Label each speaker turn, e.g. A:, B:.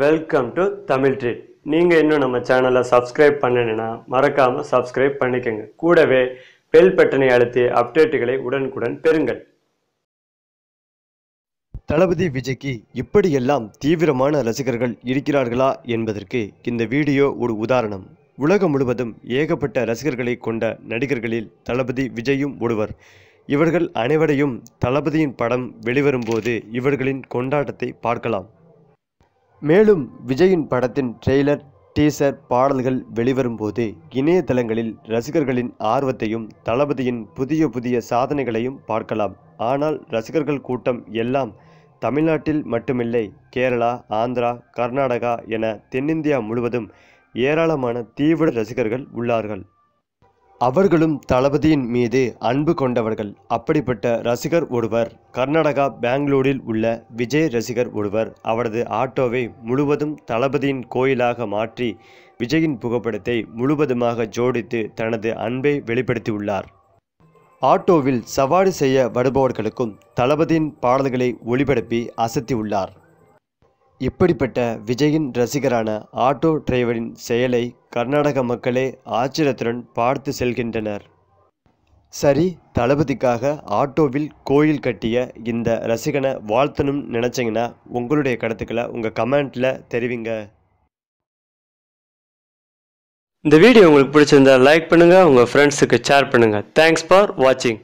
A: Welcome to Tamil treat நீங்கள் இன்னும் நம்ம சேனலை சப்ஸ்கிரைப் பண்ணணுன்னா மறக்காமல் சப்ஸ்கிரைப் பண்ணிக்கோங்க. கூடவே பெல் பட்டனை அழுத்தி அப்டேட்டுகளை உடனுக்குடன் பெறுங்கள்.
B: தளபதி விஜய்க்கு இப்படியெல்லாம் தீவிரமான ரசிகர்கள் இருக்கிறார்களா என்பதற்கு இந்த வீடியோ ஒரு உதாரணம். உலகம் முழுவதும் ஏகப்பட்ட ரசிகர்களை கொண்ட நடிகர்களில் தளபதி விஜயும் ஒருவர். இவர்கள் அனைவரையும் தளபதியின் படம் வெளிவரும்போது இவர்களின் கொண்டாட்டத்தை பார்க்கலாம். மேலும் விஜயின் படத்தின் ட்ரெய்லர் டீசர் பாடல்கள் வெளிவரும்போது இணையதளங்களில் ரசிகர்களின் ஆர்வத்தையும் தளபதியின் புதிய புதிய சாதனைகளையும் பார்க்கலாம். ஆனால் ரசிகர்கள் கூட்டம் எல்லாம் தமிழ்நாட்டில் மட்டுமில்லை கேரளா ஆந்திரா கர்நாடகா என தென்னிந்தியா முழுவதும் ஏராளமான தீவிர ரசிகர்கள் உள்ளார்கள். அவர்களும் தளபதியின் மீது அன்பு கொண்டவர்கள். அப்படிப்பட்ட ரசிகர் ஒருவர் கர்நாடகா பெங்களூரில் உள்ள விஜய் ரசிகர் ஒருவர் அவரது ஆட்டோவை முழுவதும் தளபதியின் கோயிலாக மாற்றி விஜயின் புகைப்படத்தை முழுவதுமாக ஜோடித்து தனது அன்பை வெளிப்படுத்தியுள்ளார் ஆட்டோவில் சவாரி செய்ய வருபவர்களுக்கும் தளபதியின் பாடல்களை ஒளிபரப்பி அசத்தியுள்ளார் இப்படிப்பட்ட விஜயின் ரசிகரான ஆட்டோ டிரைவரின் செயலை கர்நாடக மக்களே ஆச்சரியத்துடன் பார்த்து செல்கின்றனர். சரி தளபதிக்காக ஆட்டோவில் கோயில் கட்டிய இந்த ரசிகனை வாழ்த்தணும் நினச்சிங்கன்னா உங்களுடைய கருத்துக்களை உங்கள் கமெண்ட்டில் தெரிவிங்க.
A: இந்த வீடியோ உங்களுக்கு பிடிச்சிருந்தா லைக் பண்ணுங்கள் உங்கள் ஃப்ரெண்ட்ஸுக்கு ஷேர் பண்ணுங்கள் தேங்க்ஸ் ஃபார் வாட்சிங்